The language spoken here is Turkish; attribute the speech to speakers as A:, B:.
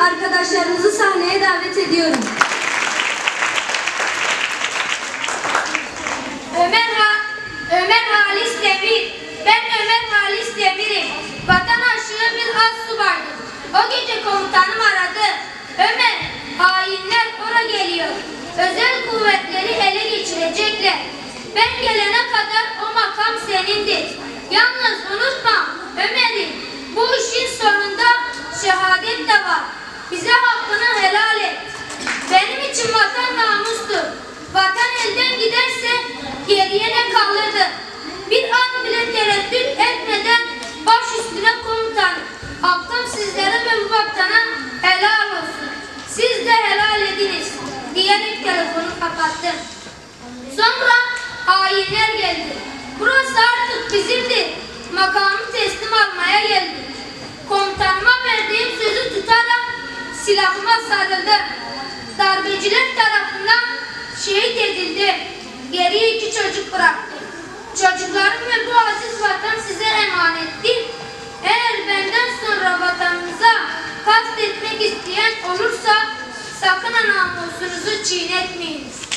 A: arkadaşlarımızı sahneye davet ediyorum.
B: Ömer ha Ömer Halis Demir. Ben Ömer Halis Demir'im. Vatan aşığı bir az subaydım. O gece komutanım aradı. Ömer, hainler ora geliyor. Özel kuvvetleri ele geçirecekler. Ben gelene kadar o makam senindir. Yalnız hainler geldi. Burası artık bizimdir. Makamı teslim almaya geldik. Komutanıma verdiğim sözü tutarak silahıma sarıldım. Darbeciler tarafından şehit edildim. Geriye iki çocuk bıraktım. Çocuklarım ve bu aziz vatan size emanettir. Eğer benden sonra vatanınıza kast etmek isteyen olursa sakın namusunuzu çiğnetmeyiniz.